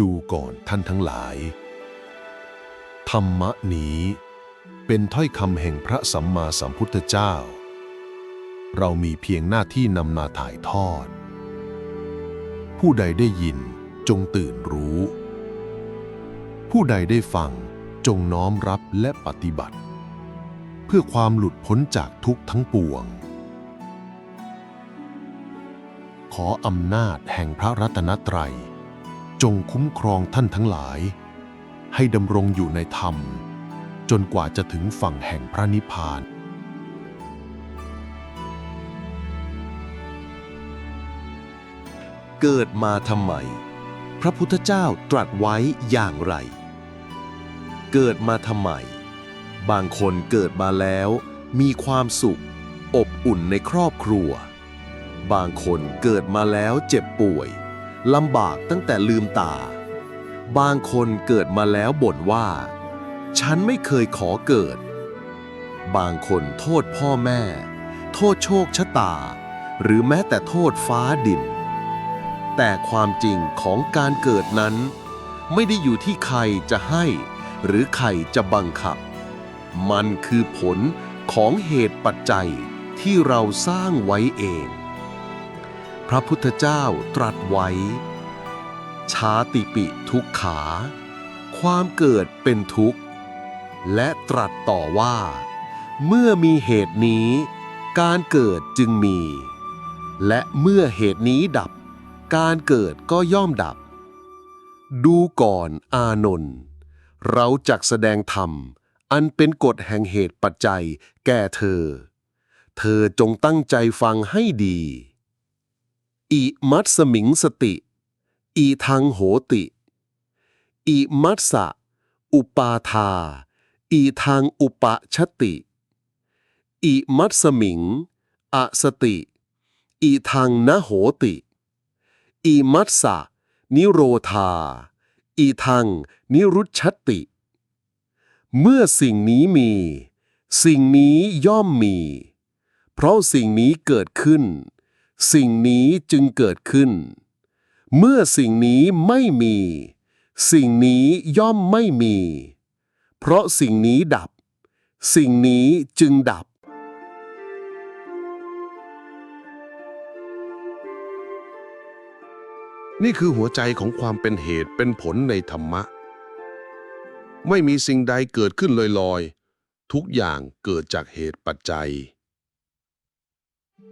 ดูก่อนท่านทั้งหลาย ธรรมะนี้เป็นถ้อยคำแห่งพระสัมมาสัมพุทธเจ้า เรามีเพียงหน้าที่นำมาถ่ายทอด ผู้ใดได้ยินจงตื่นรู้ ผู้ใดได้ฟังจงน้อมรับและปฏิบัติ เพื่อความหลุดพ้นจากทุกข์ทั้งปวง ขออำนาจแห่งพระรัตนตรัย จงคุ้มครองท่านทั้งหลาย ให้ดำรงอยู่ในธรรม จนกว่าจะถึงฝั่งแห่งพระนิพพาน เกิดมาทำไม พระพุทธเจ้าตรัสไว้อย่างไร เกิดมาทำไม บางคนเกิดมาแล้วมีความสุข อบอุ่นในครอบครัว บางคนเกิดมาแล้วเจ็บป่วย ลำบากตั้งแต่ลืมตา บางคนเกิดมาแล้วบ่นว่า ฉันไม่เคยขอเกิด บางคนโทษพ่อแม่ โทษโชคชะตา หรือแม้แต่โทษฟ้าดิน แต่ความจริงของการเกิดนั้น ไม่ได้อยู่ที่ใครจะให้หรือใครจะบังคับ มันคือผลของเหตุปัจจัยที่เราสร้างไว้เอง พระพุทธเจ้าตรัสไว้ ชาติปิทุกขา ความเกิดเป็นทุกข์ และตรัสต่อว่า เมื่อมีเหตุนี้ การเกิดจึงมี และเมื่อเหตุนี้ดับ การเกิดก็ย่อมดับ ดูก่อนอานนท์เราจักแสดงธรรม อันเป็นกฎแห่งเหตุปัจจัยแก่เธอ เธอจงตั้งใจฟังให้ดี อิมัตสมิงสติ อีทังโหติ อิมัตสะ อุปาทา อีทางอุปชติ อิมัตสมิง อสติ อีทางนโหติอีมัตสะ นิโรธา อีทังนิรุชติ เมื่อสิ่งนี้มี สิ่งนี้ย่อมมี เพราะสิ่งนี้เกิดขึ้น สิ่งนี้จึงเกิดขึ้น เมื่อสิ่งนี้ไม่มี สิ่งนี้ย่อมไม่มี เพราะสิ่งนี้ดับ สิ่งนี้จึงดับ นี่คือหัวใจของความเป็นเหตุเป็นผลในธรรมะ ไม่มีสิ่งใดเกิดขึ้นลอยๆ ทุกอย่างเกิดจากเหตุปัจจัย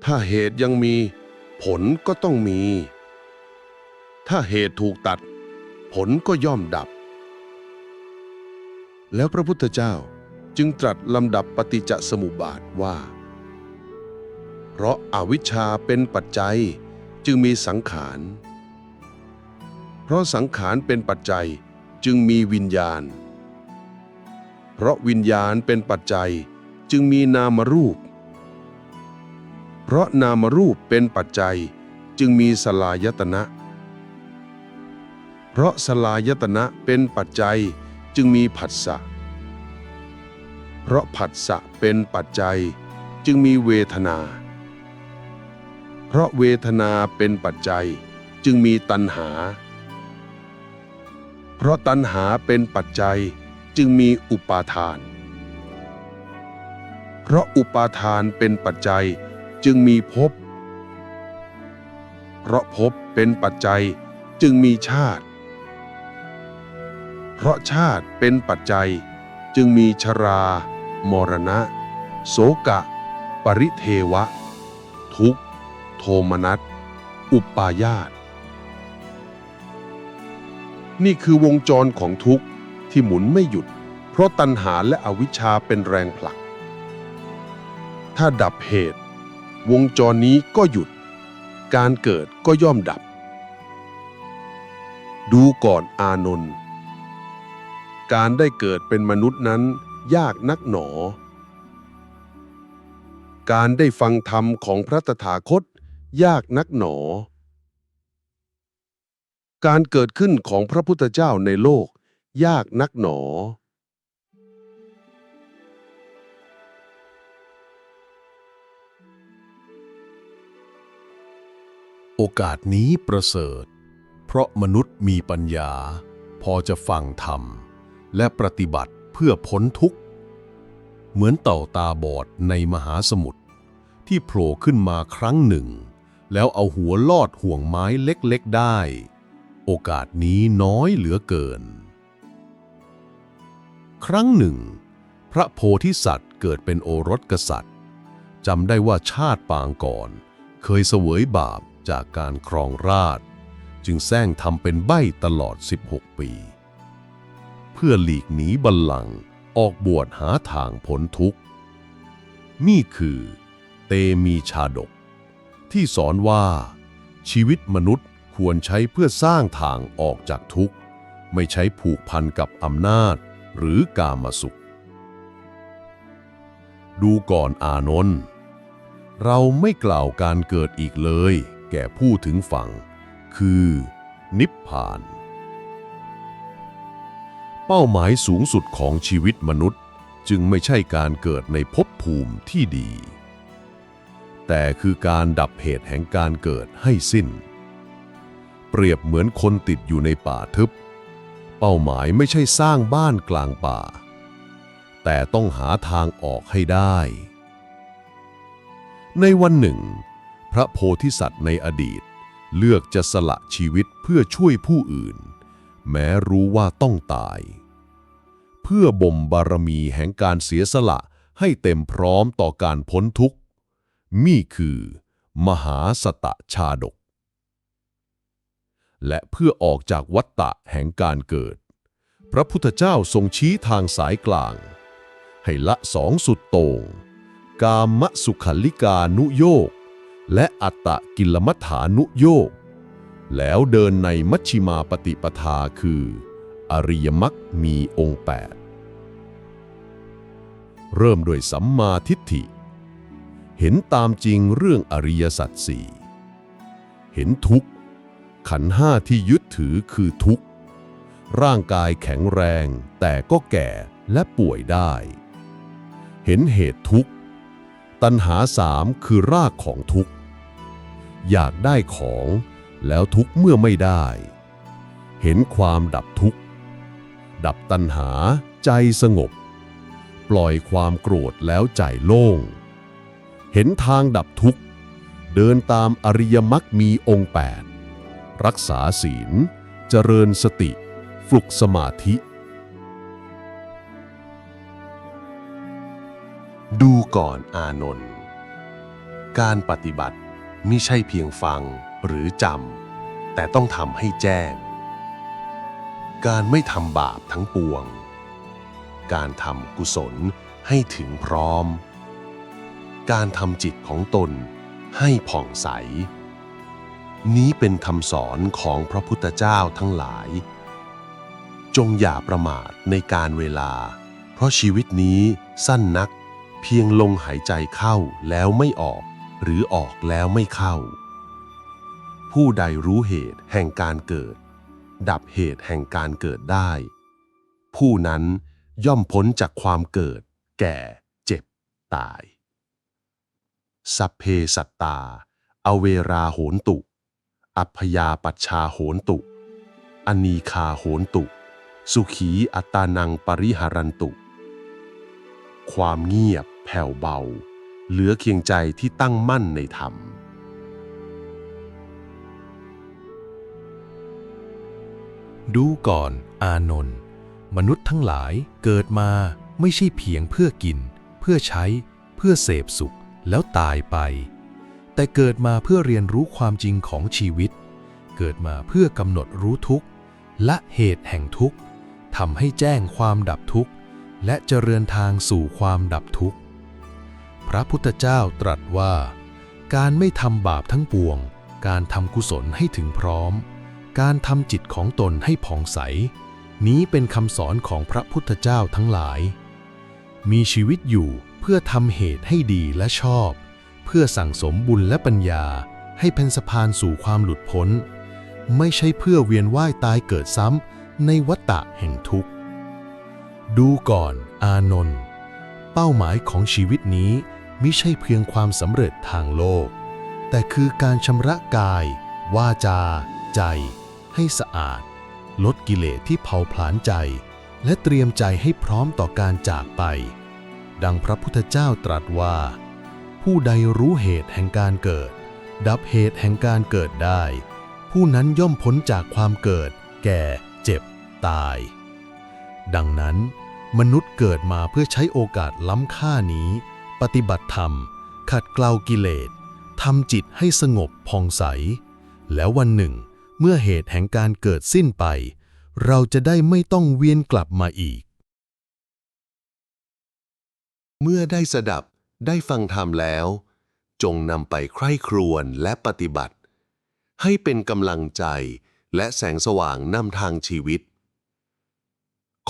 ถ้าเหตุยังมี ผลก็ต้องมี ถ้าเหตุถูกตัด ผลก็ย่อมดับ แล้วพระพุทธเจ้าจึงตรัสลำดับปฏิจจสมุปบาทว่า เพราะอาวิชชาเป็นปัจจัยจึงมีสังขาร เพราะสังขารเป็นปัจจัยจึงมีวิญญาณ เพราะวิญญาณเป็นปัจจัยจึงมีนามรูปเพราะนามรูปเป็นปัจจัยจึงมีสลายตนะ เพราะสลายตนะเป็นปัจจัยจึงมีผัสสะ เพราะผัสสะเป็นปัจจัยจึงมีเวทนา เพราะเวทนาเป็นปัจจัยจึงมีตัณหา เพราะตัณหาเป็นปัจจัยจึงมีอุปาทาน เพราะอุปาทานเป็นปัจจัย จึงมีภพ เพราะภพเป็นปัจจัยจึงมีชาติ เพราะชาติเป็นปัจจัยจึงมีชรา มรณะ โสกะ ปริเทวะ ทุกขโทมนัส อุปาญาต นี่คือวงจรของทุกข์ที่หมุนไม่หยุด เพราะตัณหาและอวิชชาเป็นแรงผลัก ถ้าดับเหตุ วงจรนี้ก็หยุด การเกิดก็ย่อมดับ ดูก่อนอานนท์การได้เกิดเป็นมนุษย์นั้นยากนักหนอ การได้ฟังธรรมของพระตถาคต ยากนักหนอ การเกิดขึ้นของพระพุทธเจ้าในโลก ยากนักหนอ โอกาสนี้ประเสริฐ เพราะมนุษย์มีปัญญา พอจะฟังธรรม และปฏิบัติเพื่อพ้นทุกข์ เหมือนเต่าตาบอดในมหาสมุทรที่โผล่ขึ้นมาครั้งหนึ่ง แล้วเอาหัวลอดห่วงไม้เล็กๆได้ โอกาสนี้น้อยเหลือเกิน ครั้งหนึ่ง พระโพธิสัตว์เกิดเป็นโอรสกษัตริย์จำได้ว่าชาติปางก่อน เคยเสวยบาป จากการครองราช จึงแซงทำเป็นใบ้ตลอด 16 ปี เพื่อหลีกหนีบัลลังก์ออกบวชหาทางพ้นทุกข์ นี่คือเตมีชาดก ที่สอนว่า ชีวิตมนุษย์ควรใช้เพื่อสร้างทางออกจากทุกข์ ไม่ใช้ผูกพันกับอำนาจหรือกามสุข ดูก่อนอานนท์เราไม่กล่าวการเกิดอีกเลย แก่ผู้ถึงฝั่ง คือ นิพพาน เป้าหมายสูงสุดของชีวิตมนุษย์จึงไม่ใช่การเกิดในภพภูมิที่ดี แต่คือการดับเหตุแห่งการเกิดให้สิ้น เปรียบเหมือนคนติดอยู่ในป่าทึบ เป้าหมายไม่ใช่สร้างบ้านกลางป่า แต่ต้องหาทางออกให้ได้ ในวันหนึ่ง พระโพธิสัตว์ในอดีต เลือกจะสละชีวิตเพื่อช่วยผู้อื่น แม้รู้ว่าต้องตาย เพื่อบ่มบารมีแห่งการเสียสละให้เต็มพร้อมต่อการพ้นทุกข์นี่คือ มหาสตะชาดก และเพื่อออกจากวัฏฏะแห่งการเกิด พระพุทธเจ้าทรงชี้ทางสายกลาง ให้ละสองสุดโต่งกามสุขลลิกานุโยก และอัตตกิลมัฐานุโยก แล้วเดินในมัชชิมาปฏิปทาคือ อริยมรรคมีองค์แปดเริ่มด้วยสัมมาทิฏฐิ เห็นตามจริงเรื่องอริยสัจสี่เห็นทุกข์ ขันห้าที่ยึดถือคือทุกข์ ร่างกายแข็งแรงแต่ก็แก่และป่วยได้ เห็นเหตุทุกข์ ตัณหาสามคือรากของทุกข์ อยากได้ของ แล้วทุกเมื่อไม่ได้ เห็นความดับทุกข์ ดับตัณหาใจสงบ ปล่อยความโกรธแล้วใจโล่ง เห็นทางดับทุกข์ เดินตามอริยมรรคมีองค์แปดรักษาศีล เจริญสติ ฝึกสมาธิ ดูก่อนอานนท์การปฏิบัติ มิใช่เพียงฟังหรือจำแต่ต้องทำให้แจ้ง การไม่ทำบาปทั้งปวง การทำกุศลให้ถึงพร้อม การทำจิตของตนให้ผ่องใส นี้เป็นคำสอนของพระพุทธเจ้าทั้งหลาย จงอย่าประมาทในการเวลา เพราะชีวิตนี้สั้นนักเพียงลงหายใจเข้าแล้วไม่ออก หรือออกแล้วไม่เข้า ผู้ใดรู้เหตุแห่งการเกิด ดับเหตุแห่งการเกิดได้ ผู้นั้นย่อมพ้นจากความเกิด แก่ เจ็บ ตาย สัพเพสัตตา อเวราโหนตุ อัพยาปัชชาโหนตุ อนีคาโหนตุ สุขีอัตตานังปริหารันตุ ความเงียบแผ่วเบา เหลือเคียงใจที่ตั้งมั่นในธรรม ดูก่อนอานนท์มนุษย์ทั้งหลายเกิดมาไม่ใช่เพียงเพื่อกิน เพื่อใช้ เพื่อเสพสุขแล้วตายไป แต่เกิดมาเพื่อเรียนรู้ความจริงของชีวิต เกิดมาเพื่อกำหนดรู้ทุกข์และเหตุแห่งทุกข์ทำให้แจ้งความดับทุกข์และเจริญทางสู่ความดับทุกข์ พระพุทธเจ้าตรัสว่า การไม่ทำบาปทั้งปวง การทำกุศลให้ถึงพร้อม การทำจิตของตนให้ผ่องใส นี้เป็นคำสอนของพระพุทธเจ้าทั้งหลาย มีชีวิตอยู่เพื่อทำเหตุให้ดีและชอบ เพื่อสั่งสมบุญและปัญญาให้เป็นสะพานสู่ความหลุดพ้น ไม่ใช่เพื่อเวียนว่ายตายเกิดซ้ำในวัฏฏะแห่งทุกข์ ดูก่อน อานนท์ เป้าหมายของชีวิตนี้ มิใช่เพียงความสำเร็จทางโลก แต่คือการชำระกาย วาจา ใจ ให้สะอาด ลดกิเลสที่เผาผลาญใจ และเตรียมใจให้พร้อมต่อการจากไป ดังพระพุทธเจ้าตรัสว่า ผู้ใดรู้เหตุแห่งการเกิด ดับเหตุแห่งการเกิดได้ ผู้นั้นย่อมพ้นจากความเกิด แก่ เจ็บ ตาย ดังนั้น มนุษย์เกิดมาเพื่อใช้โอกาสล้ำค่านี้ ปฏิบัติธรรม ขัดเกลากิเลสทำจิตให้สงบผ่องใส แล้ววันหนึ่ง เมื่อเหตุแห่งการเกิดสิ้นไป เราจะได้ไม่ต้องเวียนกลับมาอีก เมื่อได้สดับได้ฟังธรรมแล้ว จงนำไปใคร่ครวญและปฏิบัติ ให้เป็นกำลังใจและแสงสว่างนำทางชีวิต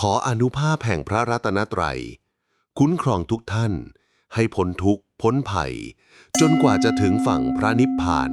ขออนุภาพแห่งพระรัตนตรัย คุ้นครองทุกท่าน ให้พ้นทุกข์พ้นภัย จนกว่าจะถึงฝั่งพระนิพพาน